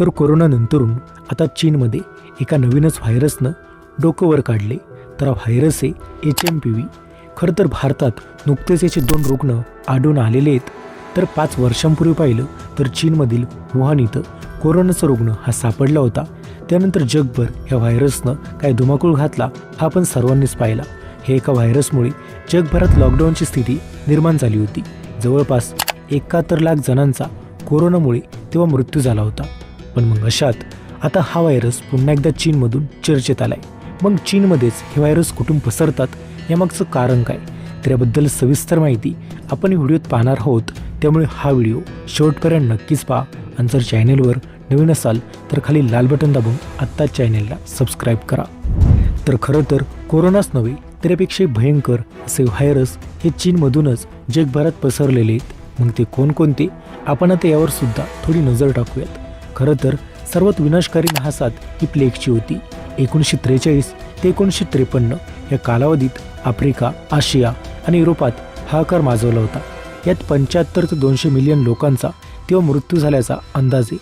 तर कोरोनानंतरून आता चीनमध्ये एका नवीनच व्हायरसनं डोकं वर काढले. तर हा व्हायरस आहे एच एम पी व्ही. खरं तर भारतात नुकतेच याचे दोन रुग्ण आढळून आलेले आहेत. तर पाच वर्षांपूर्वी पाहिलं तर चीनमधील वुहान इथं कोरोनाचा रुग्ण हा सापडला होता. त्यानंतर जगभर या व्हायरसनं काय धुमाकूळ घातला हा आपण सर्वांनीच पाहिला. हे एका व्हायरसमुळे जगभरात लॉकडाऊनची स्थिती निर्माण झाली होती. जवळपास एकाहत्तर लाख जणांचा कोरोनामुळे तेव्हा मृत्यू झाला होता. पण मग अशात आता हा व्हायरस पुन्हा एकदा चीनमधून चर्चेत आलाय. मग चीनमध्येच हे व्हायरस कुठून पसरतात? यामागचं कारण काय? तर याबद्दल सविस्तर माहिती आपण व्हिडिओत पाहणार आहोत. त्यामुळे हा व्हिडिओ शेवटपर्यंत नक्कीच पहा. आणि जर चॅनेलवर नवीन असाल तर खाली लाल बटन दाबून आत्ता चॅनेलला सबस्क्राईब करा. तर खरं तर कोरोनाच नव्हे तर यापेक्षा भयंकर असे व्हायरस हे चीनमधूनच जगभरात पसरलेले आहेत. मग ते कोणकोणते? आपण आता यावर सुद्धा थोडी नजर टाकूयात. खरं तर सर्वात विनाशकारी महासाथ ही प्लेगची होती. एकोणीसशे त्रेचाळीस ते एकोणीसशे त्रेपन्न या कालावधीत आफ्रिका आशिया आणि युरोपात हाकार माजवला होता. यात पंच्याहत्तर ते दोनशे मिलियन लोकांचा तेव्हा मृत्यू झाल्याचा अंदाज. आहे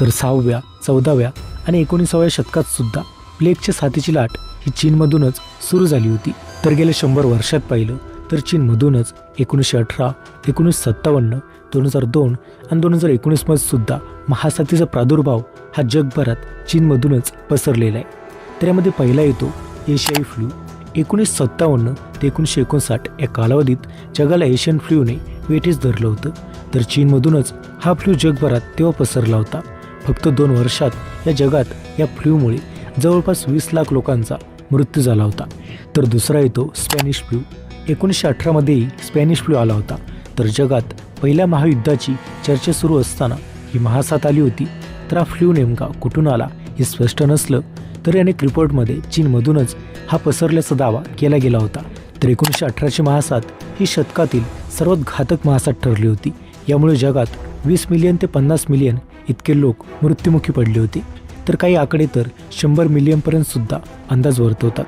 तर सहाव्या चौदाव्या आणि एकोणीसाव्या शतकात सुद्धा प्लेगच्या साथीची लाट ही चीनमधूनच सुरू झाली होती. तर गेल्या शंभर वर्षात पाहिलं तर चीनमधूनच एकोणीसशे अठरा एकोणीसशे सत्तावन्न दोन हजार दोन आणि दोन हजार एकोणीसमध्ये सुद्धा महासाथीचा प्रादुर्भाव हा जगभरात चीनमधूनच पसरलेला आहे. तर यामध्ये पहिला येतो एशियाई फ्लू. एकोणीस सत्तावन्न ते एकोणीसशे एकोणसाठ या कालावधीत जगाला एशियन फ्लूने वेठीस धरलं होतं. तर चीनमधूनच हा फ्लू जगभरात तेव्हा पसरला होता. फक्त दोन वर्षात या जगात या फ्लूमुळे जवळपास वीस लाख लोकांचा मृत्यू झाला होता. तर दुसरा येतो स्पॅनिश फ्लू. एकोणीसशे अठरामध्येही स्पॅनिश फ्लू आला होता. तर जगात पहिल्या महायुद्धाची चर्चा सुरू असताना ही महासाथ आली होती. तर हा फ्लू नेमका कुठून आला हे स्पष्ट नसलं तरी अनेक रिपोर्टमध्ये चीनमधूनच हा पसरल्याचा दावा केला गेला होता. तर एकोणीसशे अठराशे महासात ही शतकातील सर्वात घातक महासाथ ठरली होती. यामुळे जगात वीस मिलियन ते पन्नास मिलियन इतके लोक मृत्युमुखी पडले होते. तर काही आकडे तर शंभर मिलियनपर्यंत सुद्धा अंदाज वर्तवतात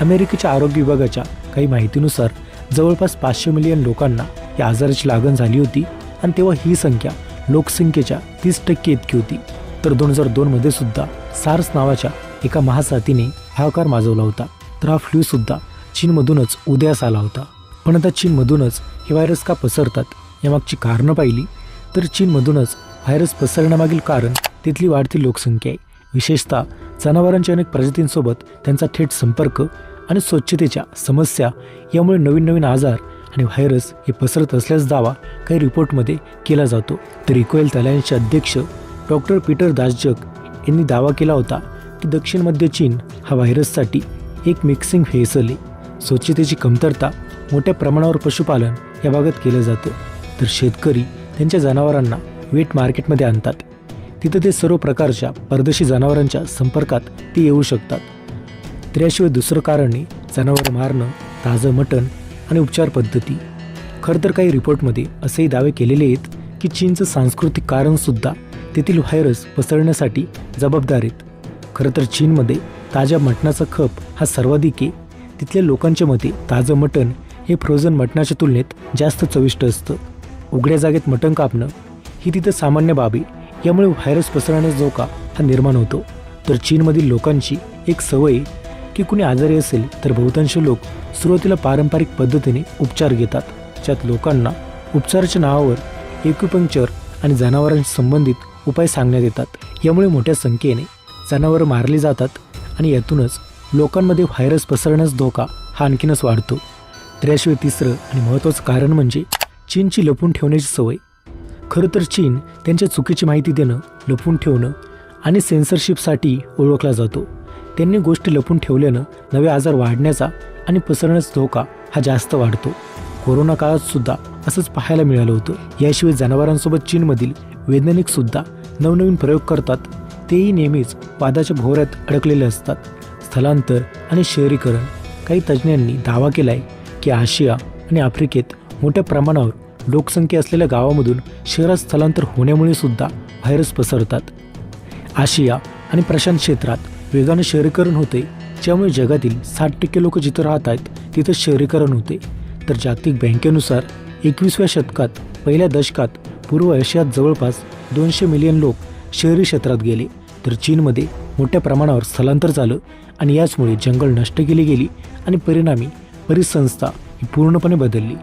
अमेरिकेच्या आरोग्य विभागाच्या काही माहितीनुसार जवळपास पाचशे मिलियन लोकांना या आजाराची लागण झाली होती आणि तेव्हा ही संख्या लोकसंख्येच्या तीस टक्के इतकी होती. तर दोन हजार दोनमध्ये सुद्धा सार्स नावाच्या एका महासाथीने हाकार माजवला होता. तर हा फ्लू सुद्धा चीनमधूनच उदयास आला होता. पण आता चीनमधूनच हे व्हायरस का पसरतात यामागची कारणं पाहिली तर चीनमधूनच व्हायरस पसरण्यामागील कारण तिथली वाढती लोकसंख्या आहे. विशेषतः जनावरांच्या अनेक प्रजातींसोबत त्यांचा थेट संपर्क आणि स्वच्छतेच्या समस्या यामुळे नवीन नवीन आजार आणि व्हायरस हे पसरत असल्याचा दावा काही रिपोर्टमध्ये केला जातो. तर इक्वेल तलायनचे अध्यक्ष डॉक्टर पीटर दासजग यांनी दावा केला होता की दक्षिण मध्य चीन हा व्हायरससाठी एक मिक्सिंग फेसल आहे. स्वच्छतेची कमतरता मोठ्या प्रमाणावर पशुपालन या भागात केलं जातं. तर शेतकरी त्यांच्या जनावरांना वेट मार्केटमध्ये आणतात. तिथं ते सर्व प्रकारच्या परदेशी जनावरांच्या संपर्कात ते येऊ शकतात. तर याशिवाय दुसरं कारण जनावरं मारणं ताजं मटण आणि उपचार पद्धती. खरं तर काही रिपोर्टमध्ये असेही दावे केलेले आहेत की चीनचं सांस्कृतिक कारणसुद्धा तेथील व्हायरस पसरण्यासाठी जबाबदार आहेत. खरं तर चीनमध्ये ताज्या मटणाचा खप हा सर्वाधिक आहे. तिथल्या लोकांच्या मते ताजं मटण हे फ्रोझन मटणाच्या तुलनेत जास्त चविष्ट असतं. उघड्या जागेत मटण कापणं ही तिथं सामान्य बाबी यामुळे व्हायरस पसरण्याचा धोका हा निर्माण होतो. तर चीनमधील लोकांची एक सवय की कुणी आजारी असेल तर बहुतांश लोक सुरुवातीला पारंपरिक पद्धतीने उपचार घेतात. ज्यात लोकांना उपचाराच्या नावावर एक्युपंक्चर आणि जनावरांशी संबंधित उपाय सांगण्यात येतात. यामुळे मोठ्या संख्येने जनावरं मारली जातात आणि यातूनच लोकांमध्ये व्हायरस पसरण्याचा धोका हा आणखीनच वाढतो. तर याशिवाय तिसरं आणि महत्त्वाचं कारण म्हणजे चीनची लपून ठेवण्याची सवय. खरं तर चीन त्यांच्या चुकीची माहिती देणं लपून ठेवणं आणि सेन्सरशिपसाठी ओळखला जातो. त्यांनी गोष्टी लपून ठेवल्यानं नवे आजार वाढण्याचा आणि पसरण्याचा धोका हा जास्त वाढतो. कोरोना काळात सुद्धा असंच पाहायला मिळालं होतं. याशिवाय जनावरांसोबत चीनमधील वैज्ञानिक सुद्धा नवनवीन प्रयोग करतात. तेही नेहमीच वादाच्या भोवऱ्यात अडकलेले असतात. स्थलांतर आणि शहरीकरण काही तज्ज्ञांनी दावा केला आहे की आशिया आणि आफ्रिकेत मोठ्या प्रमाणावर लोकसंख्या असलेल्या गावामधून शहरात स्थलांतर होण्यामुळे सुद्धा व्हायरस पसरतात. आशिया आणि प्रशांत क्षेत्रात वेगानं शहरीकरण होते ज्यामुळे जगातील साठ टक्के लोक जिथं राहत आहेत तिथं शहरीकरण होते. तर जागतिक बँकेनुसार एकवीसव्या शतकात पहिल्या दशकात पूर्व आशियात जवळपास दोनशे मिलियन लोक शहरी क्षेत्रात गेले. तर चीनमध्ये मोठ्या प्रमाणावर स्थलांतर झालं आणि याचमुळे जंगल नष्ट केली गेली आणि परिणामी परिसंस्था ही पूर्णपणे बदलली.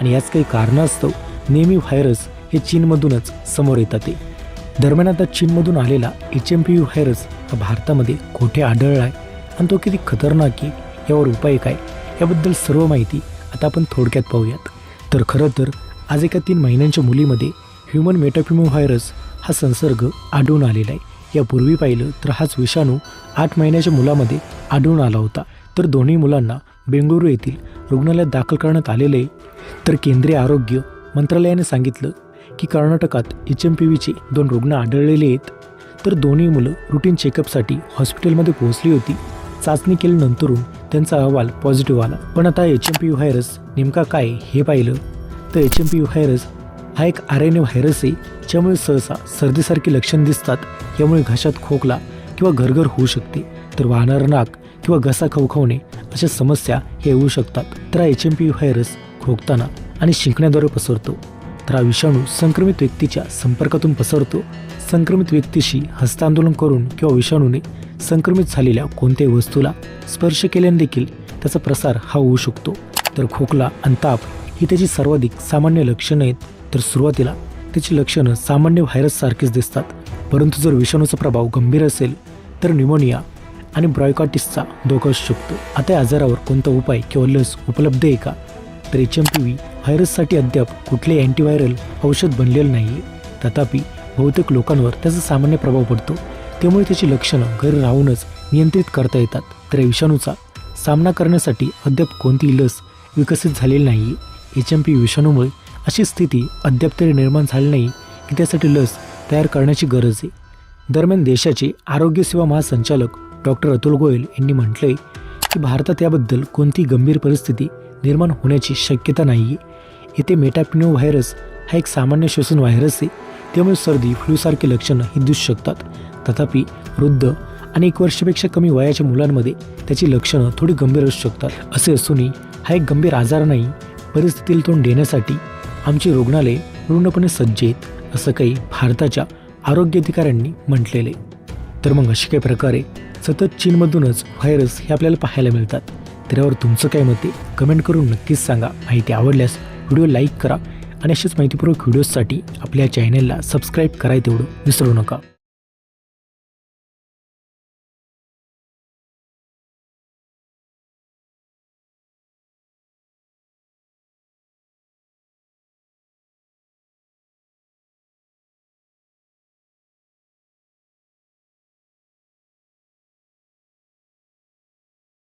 आणि याच काही कारणास्तव नेहमी व्हायरस हे चीनमधूनच समोर येतात दरम्यान आता चीनमधून आलेला एच एम पी व्हायरस हा भारतामध्ये कोठे आढळला आहे. आणि तो किती खतरनाक आहे यावर उपाय काय याबद्दल सर्व माहिती आता आपण थोडक्यात पाहूयात. तर खरं तर आज एका तीन महिन्यांच्या मुलीमध्ये ह्युमन मेटाफ्युमो व्हायरस हा संसर्ग आढळून आलेला आहे. यापूर्वी पाहिलं तर हाच विषाणू आठ महिन्याच्या मुलामध्ये आढळून आला होता. तर दोन्ही मुलांना बेंगळुरू येथील रुग्णालयात दाखल करण्यात आलेले आहे. तर केंद्रीय आरोग्य मंत्रालयाने सांगितलं की कर्नाटकात एच एम पी व्हीचे दोन रुग्ण आढळलेले आहेत. तर दोन्ही मुलं रुटीन चेकअपसाठी हॉस्पिटलमध्ये पोहोचली होती. चाचणी केल्यानंतरून त्यांचा अहवाल पॉझिटिव्ह आला. पण आता एच एम पी व्हायरस नेमका काय हे पाहिलं? तर एच एम पी व्हायरस हा एक आर एन ए व्हायरस आहे ज्यामुळे सहसा सर्दीसारखी लक्षण दिसतात. यामुळे घशात खोकला किंवा घरघर होऊ शकते. तर वाहणारं नाक किंवा घसा खवखवणे अशा समस्या हे येऊ शकतात. तर हा एच एम पी व्हायरस खोकताना आणि शिंकण्याद्वारे पसरतो. तर हा विषाणू संक्रमित व्यक्तीच्या संपर्कातून पसरतो. संक्रमित व्यक्तीशी हस्तांदोलन करून किंवा विषाणूने संक्रमित झालेल्या कोणत्याही वस्तूला स्पर्श केल्याने देखील त्याचा प्रसार हा होऊ शकतो. तर खोकला आणि ताप ही त्याची सर्वाधिक सामान्य लक्षणं आहेत. तर सुरुवातीला त्याची लक्षणं सामान्य व्हायरससारखीच दिसतात. परंतु जर विषाणूचा प्रभाव गंभीर असेल तर न्यूमोनिया आणि ब्रॉयकॉटिसचा धोका असू शकतो. आता या आजारावर कोणता उपाय किंवा लस उपलब्ध आहे का? तर एच एम पी व्ही व्हायरससाठी अद्याप कुठले अँटीव्हायरल औषध बनलेलं नाही आहे तथापि बहुतेक लोकांवर त्याचा सामान्य प्रभाव पडतो. त्यामुळे त्याची लक्षणं घरी राहूनच नियंत्रित करता येतात. तर या विषाणूचा सामना करण्यासाठी अद्याप कोणतीही लस विकसित झालेली नाही आहे एच एम पी विषाणूमुळे अशी स्थिती अद्याप तरी निर्माण झाली नाही की त्यासाठी लस तयार करण्याची गरज आहे. दरम्यान देशाचे आरोग्यसेवा महासंचालक डॉक्टर अतुल गोयल यांनी म्हटलंय की भारतात याबद्दल कोणती गंभीर परिस्थिती निर्माण होण्याची शक्यता नाही आहे येथे मेटापिनो व्हायरस हा एक सामान्य श्वसन व्हायरस आहे. त्यामुळे सर्दी फ्लूसारखी लक्षणं ही दिसू शकतात. तथापि वृद्ध आणि एक वर्षापेक्षा कमी वयाच्या मुलांमध्ये त्याची लक्षणं थोडी गंभीर असू शकतात. असे असूनही हा एक गंभीर आजार नाही. परिस्थितीला तोंड देण्यासाठी आमची रुग्णालय पूर्णपणे सज्ज आहेत असं काही भारताच्या आरोग्य अधिकाऱ्यांनी म्हटलेले तर मग अशा काही प्रकारे सतत चीनमधूनच व्हायरस हे आपल्याला पाहायला मिळतात. तर यावर तुमचं काय मत आहे? कमेंट करून नक्कीच सांगा. माहिती आवडल्यास व्हिडिओ लाईक करा आणि अशाच माहितीपूर्वक व्हिडिओजसाठी आपल्या चॅनेलला सबस्क्राईब करायला तेवढं विसरू नका.